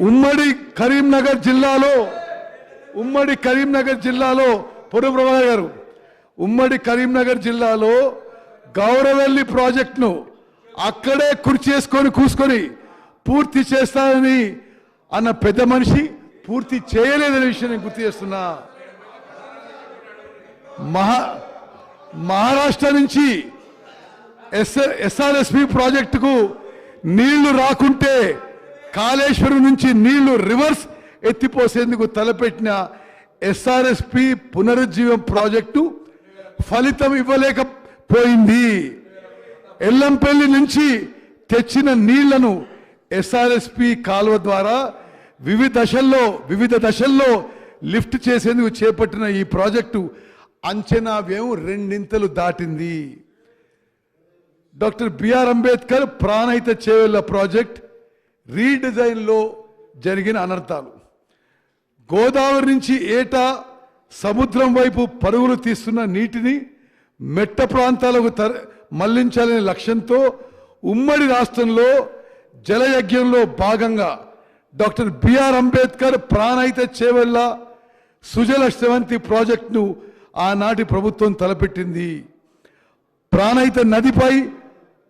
ఉమ్మడి కరీంనగర్ జిల్లాలో ఉమ్మడి కరీంనగర్ జిల్లాలో పొడు ప్రభాకర్ గారు ఉమ్మడి కరీంనగర్ జిల్లాలో గౌరవల్లి ప్రాజెక్టును అక్కడే కుర్చేసుకొని కూసుకొని పూర్తి చేస్తానని అన్న పెద్ద మనిషి పూర్తి చేయలేదనే విషయం నేను గుర్తు చేస్తున్నా. మహా మహారాష్ట్ర నుంచి ఎస్ ఎస్ఆర్ఎస్పి ప్రాజెక్టుకు నీళ్ళు రాకుంటే కాళేశ్వరం నుంచి నీళ్ళు రివర్స్ ఎత్తిపోసేందుకు తలపెట్టిన ఎస్ఆర్ఎస్పి పునరుజ్జీవం ప్రాజెక్టు ఫలితం ఇవ్వలేకపోయింది. ఎల్లంపల్లి నుంచి తెచ్చిన నీళ్ళను ఎస్ఆర్ఎస్పి కాలువ ద్వారా వివిధ దశల్లో వివిధ దశల్లో లిఫ్ట్ చేసేందుకు చేపట్టిన ఈ ప్రాజెక్టు అంచనా వ్యయం రెండింతలు దాటింది. Doctor BR Ambedkar Pranahita Chevella project రీడిజైన్లో జరిగిన అనర్థాలు. గోదావరి నుంచి ఏటా సముద్రం వైపు పరుగులు తీస్తున్న నీటిని మెట్ట ప్రాంతాలకు తర మళ్ళించాలనే లక్ష్యంతో ఉమ్మడి రాష్ట్రంలో జలయజ్ఞంలో భాగంగా డాక్టర్ బిఆర్ అంబేద్కర్ ప్రాణహిత చేవెళ్ళ సుజల శ్రవంతి ప్రాజెక్టును ఆనాటి ప్రభుత్వం తలపెట్టింది. ప్రాణహిత నదిపై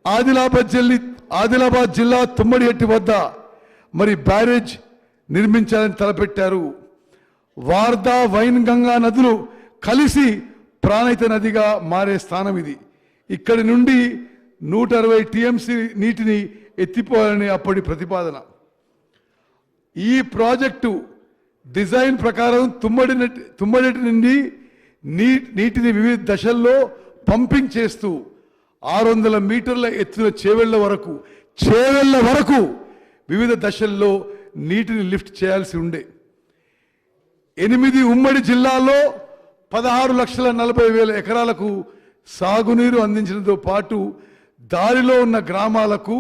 ఆదిలాబాద్ జల్లి ఆదిలాబాద్ జిల్లా తుమ్మడిహట్టి వద్ద మరి బ్యారేజ్ నిర్మించాలని తలపెట్టారు. వార్దా వైన్ గంగా నదులు కలిసి ప్రాణిత నదిగా మారే స్థానం ఇది. ఇక్కడి నుండి నూట అరవై టీఎంసీ నీటిని ఎత్తిపోయాలని అప్పటి ప్రతిపాదన. ఈ ప్రాజెక్టు డిజైన్ ప్రకారం తుమ్మడి తుమ్మడి నుండి నీ నీటిని వివిధ దశల్లో పంపింగ్ చేస్తూ ఆరు వందల మీటర్ల ఎత్తున చేవెళ్ళ వరకు చేవెళ్ళ వరకు వివిధ దశల్లో నీటిని లిఫ్ట్ చేయాల్సి ఉండే. ఎనిమిది ఉమ్మడి జిల్లాల్లో పదహారు లక్షల నలభై వేల ఎకరాలకు సాగునీరు అందించడంతో పాటు దారిలో ఉన్న గ్రామాలకు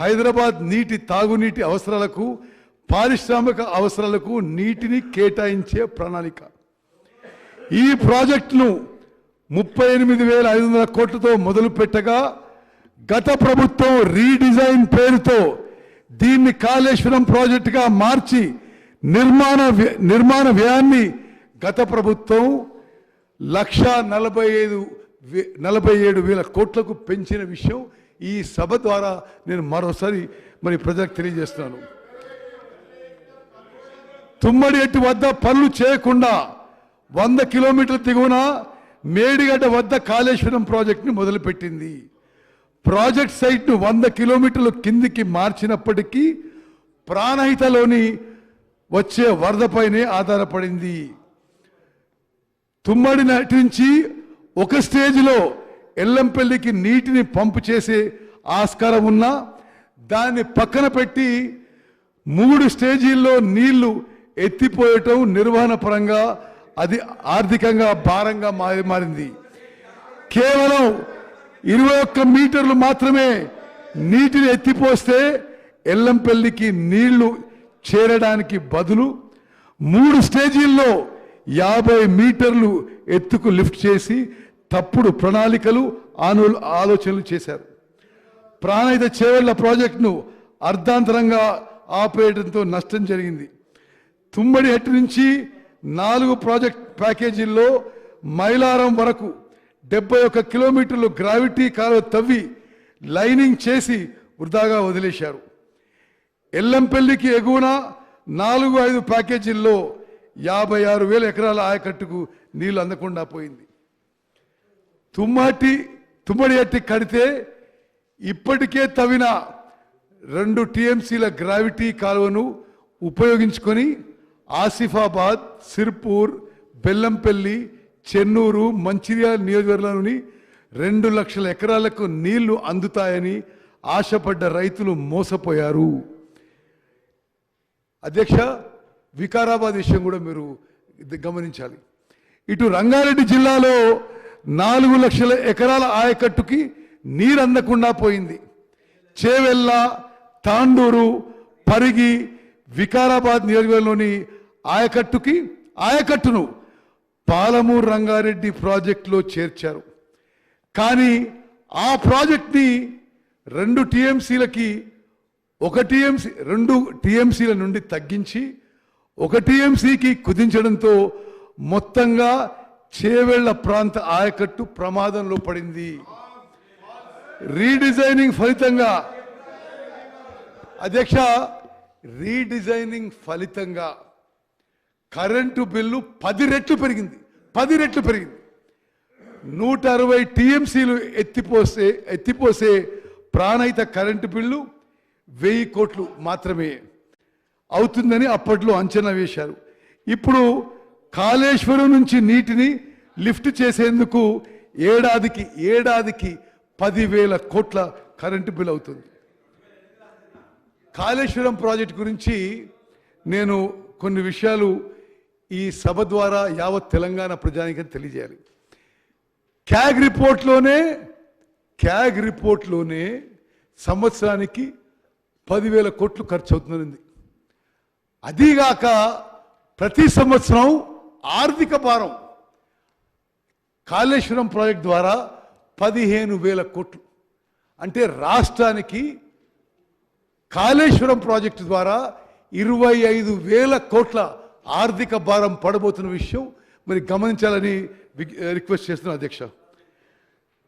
హైదరాబాద్ నీటి తాగునీటి అవసరాలకు పారిశ్రామిక అవసరాలకు నీటిని కేటాయించే ప్రణాళిక. ఈ ప్రాజెక్టును ముప్పై ఎనిమిది వేల ఐదు వందల కోట్లతో మొదలు పెట్టగా గత ప్రభుత్వం రీడిజైన్ పేరుతో దీన్ని కాళేశ్వరం ప్రాజెక్టుగా మార్చి నిర్మాణ వ్య- నిర్మాణ వ్యయాన్ని గత ప్రభుత్వం లక్ష నలభై ఐదు నలభై ఏడు వేల కోట్లకు పెంచిన విషయం ఈ సభ ద్వారా నేను మరోసారి మరి ప్రజలకు తెలియజేస్తున్నాను. తుమ్మడి ఎట్టి వద్ద పనులు చేయకుండా వంద కిలోమీటర్ల దిగువన మేడిగడ్డ వద్ద కాళేశ్వరం ప్రాజెక్టుని మొదలుపెట్టింది. ప్రాజెక్ట్ సైట్ను వంద కిలోమీటర్ల కిందికి మార్చినప్పటికీ ప్రాణహితలోని వచ్చే వరదపైనే ఆధారపడింది. తుమ్మడి నాటి నుంచి ఒక స్టేజ్లో ఎల్లంపల్లికి నీటిని పంపు చేసే ఆస్కారం ఉన్నా దాన్ని పక్కన పెట్టి మూడు స్టేజీల్లో నీళ్ళు ఎత్తిపోయటం నిర్వహణ పరంగా అది ఆర్థికంగా భారంగా మారి మారింది. కేవలం ఇరవై ఒక్క మీటర్లు మాత్రమే నీటిని ఎత్తిపోస్తే ఎల్లంపల్లికి నీళ్ళు చేరడానికి బదులు మూడు స్టేజీల్లో యాభై మీటర్లు ఎత్తుకు లిఫ్ట్ చేసి తప్పుడు ప్రణాళికలు ఆను ఆలోచనలు చేశారు. ప్రాణహిత చేవెళ్ళ ప్రాజెక్టును అర్ధాంతరంగా ఆపేయడంతో నష్టం జరిగింది. తుమ్మడి హెట్టు నుంచి నాలుగు ప్రాజెక్ట్ ప్యాకేజీల్లో మైలారం వరకు డెబ్బై ఒక్క కిలోమీటర్లు గ్రావిటీ కాలువ తవ్వి లైనింగ్ చేసి వృధాగా వదిలేశారు. ఎల్లంపల్లికి ఎగువన నాలుగు ఐదు ప్యాకేజీల్లో యాభై ఆరు వేల ఎకరాల ఆయకట్టుకు నీళ్ళు అందకుండా పోయింది. తుమ్మటి తుమ్మడి అట్టి కడితే ఇప్పటికే తవ్విన రెండు టీఎంసీల గ్రావిటీ కాలువను ఉపయోగించుకొని ఆసిఫాబాద్ సిర్పూర్ బెల్లంపల్లి చెన్నూరు మంచిర్యాల నియోజకవర్గంలోని రెండు లక్షల ఎకరాలకు నీళ్ళు అందుతాయని ఆశపడ్డ రైతులు మోసపోయారు. అధ్యక్ష వికారాబాద్ విషయం కూడా మీరు గమనించాలి. ఇటు రంగారెడ్డి జిల్లాలో నాలుగు లక్షల ఎకరాల ఆయకట్టుకి నీరు అందకుండా పోయింది. చేవెళ్ళ తాండూరు పరిగి వికారాబాద్ నియోజకవర్గంలోని ఆయకట్టుకి ఆయకట్టును. పాలమూరు రంగారెడ్డి ప్రాజెక్టులో చేర్చారు. కానీ ఆ ప్రాజెక్ట్ని రెండు టీఎంసీలకి ఒక టీఎంసీ రెండు టీఎంసీల నుండి తగ్గించి ఒక టీఎంసీకి కుదించడంతో మొత్తంగా చేవెళ్ళ ప్రాంత ఆయకట్టు ప్రమాదంలో పడింది. రీడిజైనింగ్ ఫలితంగా అధ్యక్ష రీడిజైనింగ్ ఫలితంగా కరెంటు బిల్లు పది రెట్లు పెరిగింది. పది రెట్లు పెరిగింది. నూట అరవై టీఎంసీలు ఎత్తిపోసే ఎత్తిపోసే ప్రాణహిత కరెంటు బిల్లు వెయ్యి కోట్లు మాత్రమే అవుతుందని అప్పట్లో అంచనా వేశారు. ఇప్పుడు కాళేశ్వరం నుంచి నీటిని లిఫ్ట్ చేసేందుకు ఏడాదికి ఏడాదికి పదివేల కోట్ల కరెంటు బిల్ అవుతుంది. కాళేశ్వరం ప్రాజెక్ట్ గురించి నేను కొన్ని విషయాలు ఈ సభ ద్వారా యావత్ తెలంగాణ ప్రజానికి తెలియజేయాలి. క్యాగ్ రిపోర్ట్లోనే క్యాగ్ రిపోర్ట్లోనే సంవత్సరానికి పదివేల కోట్లు ఖర్చు అవుతుంది అదీగాక ప్రతి సంవత్సరం ఆర్థిక భారం కాళేశ్వరం ప్రాజెక్ట్ ద్వారా పదిహేను వేల కోట్లు. అంటే రాష్ట్రానికి కాళేశ్వరం ప్రాజెక్టు ద్వారా ఇరవై ఐదు వేల కోట్ల ఆర్థిక భారం పడబోతున్న విషయం మరి గమనించాలని రిక్వెస్ట్ చేస్తున్నాను అధ్యక్ష.